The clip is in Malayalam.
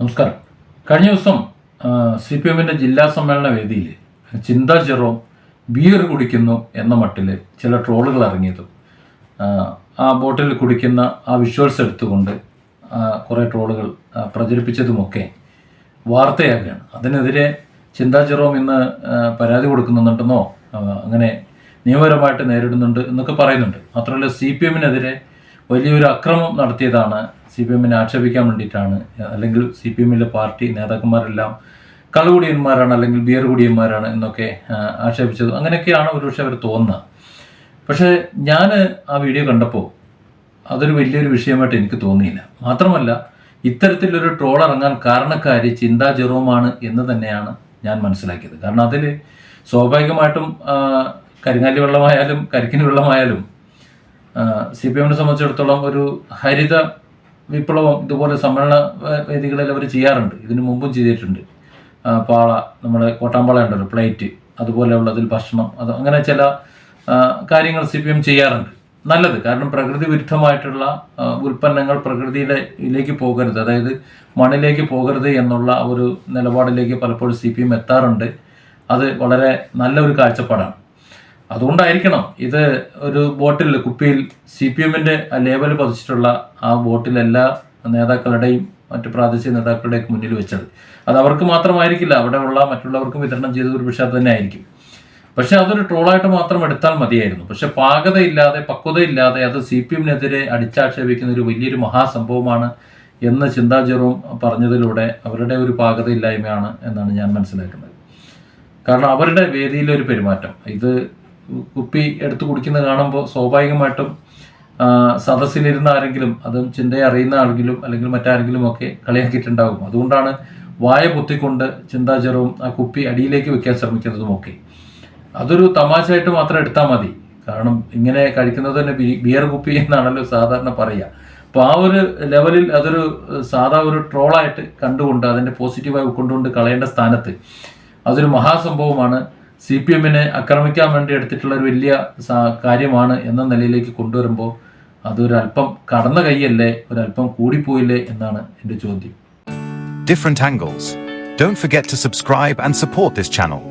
നമസ്കാരം. കഴിഞ്ഞ ദിവസം സി പി എമ്മിന്റെ ജില്ലാ സമ്മേളന വേദിയിൽ ചിന്താ ജെറോം ബിയർ കുടിക്കുന്നു എന്ന മട്ടിൽ ചില ട്രോളുകൾ ഇറങ്ങിയതും. ആ, ബോട്ടിൽ കുടിക്കുന്ന ആ വിഷ്വൽസ് എടുത്തുകൊണ്ട് കുറേ ട്രോളുകൾ പ്രചരിപ്പിച്ചതുമൊക്കെ വാർത്തയാകുകയാണ്. അതിനെതിരെ ചിന്താ ജെറോം ഇന്ന് പരാതി കൊടുക്കുന്നുണ്ടെന്നോ അങ്ങനെ നിയമപരമായിട്ട് നേരിടുന്നുണ്ട് എന്നൊക്കെ പറയുന്നുണ്ട്. മാത്രമല്ല സി പി എമ്മിനെതിരെ വലിയൊരു അക്രമം നടത്തിയതാണ് സി പി എമ്മിനെ ആക്ഷേപിക്കാൻ വേണ്ടിയിട്ടാണ്. അല്ലെങ്കിൽ സി പി എമ്മിലെ പാർട്ടി നേതാക്കന്മാരെല്ലാം കള്ളുകുടിയന്മാരാണ് അല്ലെങ്കിൽ ബിയർ കുടിയന്മാരാണ് എന്നൊക്കെ ആക്ഷേപിച്ചത്. അങ്ങനെയൊക്കെയാണ് ഒരുപക്ഷെ അവർ തോന്നുന്നത്. പക്ഷേ ഞാൻ ആ വീഡിയോ കണ്ടപ്പോൾ അതൊരു വലിയൊരു വിഷയമായിട്ട് എനിക്ക് തോന്നിയില്ല. മാത്രമല്ല ഇത്തരത്തിലൊരു ട്രോൾ ഇറങ്ങാൻ കാരണക്കാരി ചിന്താ ജെറോമാണ് എന്ന് തന്നെയാണ് ഞാൻ മനസ്സിലാക്കിയത്. കാരണം അതിൽ സ്വാഭാവികമായിട്ടും കരിങ്ങാലി വെള്ളമായാലും കരിക്കിന് വെള്ളമായാലും സി പി എമ്മിനെ സംബന്ധിച്ചിടത്തോളം ഒരു ഹരിത വിപ്ലവം ഇതുപോലെ സമ്മേളന വേദികളിൽ അവർ ചെയ്യാറുണ്ട്. ഇതിനു മുമ്പും ചെയ്തിട്ടുണ്ട്. പാള നമ്മുടെ കോട്ടാമ്പാള ഉണ്ടല്ലോ പ്ലേറ്റ് അതുപോലെയുള്ളതിൽ ഭക്ഷണം അത് അങ്ങനെ ചില കാര്യങ്ങൾ സി പി എം ചെയ്യാറുണ്ട്. നല്ലത് കാരണം പ്രകൃതി വിരുദ്ധമായിട്ടുള്ള ഉൽപ്പന്നങ്ങൾ പ്രകൃതിയിലേക്ക് പോകരുത് അതായത് മണ്ണിലേക്ക് പോകരുത് എന്നുള്ള ഒരു നിലപാടിലേക്ക് പലപ്പോഴും സി പി എം എത്താറുണ്ട്. അത് വളരെ നല്ല ഒരു കാഴ്ചപ്പാടാണ്. അതുകൊണ്ടായിരിക്കണം ഇത് ഒരു ബോട്ടിൽ കുപ്പിയിൽ സി പി എമ്മിന്റെ ലേബൽ പതിച്ചിട്ടുള്ള ആ ബോട്ടിൽ എല്ലാ നേതാക്കളുടെയും മറ്റ് പ്രാദേശിക നേതാക്കളുടെയൊക്കെ മുന്നിൽ വെച്ചത്. അത് അവർക്ക് മാത്രമായിരിക്കില്ല അവിടെ ഉള്ള മറ്റുള്ളവർക്കും വിതരണം ചെയ്തത് ഒരു പക്ഷേ അത് തന്നെ ആയിരിക്കും. പക്ഷെ അതൊരു ട്രോളായിട്ട് മാത്രം എടുത്താൽ മതിയായിരുന്നു. പക്ഷെ പാകതയില്ലാതെ പക്വതയില്ലാതെ അത് സി പി എമ്മിനെതിരെ അടിച്ചാക്ഷേപിക്കുന്ന ഒരു വലിയൊരു മഹാസംഭവമാണ് എന്ന് ചിന്താജറും പറഞ്ഞതിലൂടെ അവരുടെ ഒരു പാകതയില്ലായ്മയാണ് എന്നാണ് ഞാൻ മനസ്സിലാക്കുന്നത്. കാരണം അവരുടെ വേദിയിലെ ഒരു പെരുമാറ്റം. ഇത് കുപ്പി എടുത്ത് കുടിക്കുന്നത് കാണുമ്പോൾ സ്വാഭാവികമായിട്ടും സദസ്സിലിരുന്ന ആരെങ്കിലും അതും ചിന്തയെ അറിയുന്ന ആരെങ്കിലും അല്ലെങ്കിൽ മറ്റാരെങ്കിലും ഒക്കെ കളിയാക്കിയിട്ടുണ്ടാകും. അതുകൊണ്ടാണ് വായ പൊത്തിക്കൊണ്ട് ചിന്താചരവും ആ കുപ്പി അടിയിലേക്ക് വെക്കാൻ ശ്രമിക്കുന്നതും ഒക്കെ. അതൊരു തമാശയായിട്ട് മാത്രം എടുത്താൽ മതി. കാരണം ഇങ്ങനെ കഴിക്കുന്നത് തന്നെ ബിയർ കുപ്പി എന്നാണല്ലോ സാധാരണ പറയുക അപ്പോൾ ആ ഒരു ലെവലിൽ അതൊരു സാധാ ഒരു ട്രോളായിട്ട് കണ്ടുകൊണ്ട് അതിന്റെ പോസിറ്റീവായി ഉൾക്കൊണ്ടുകൊണ്ട് കളയേണ്ട സ്ഥാനത്ത് അതൊരു മഹാസംഭവമാണ്. സി പി എമ്മിനെ ആക്രമിക്കാൻ വേണ്ടി എടുത്തിട്ടുള്ള ഒരു വലിയ കാര്യമാണ് എന്ന നിലയിലേക്ക് കൊണ്ടുവരുമ്പോൾ അതൊരല്പം കടന്ന കൈയല്ലേ ഒരല്പം കൂടിപ്പോയില്ലേ എന്നാണ് എന്റെ ചോദ്യം different angles don't forget to subscribe and support this channel.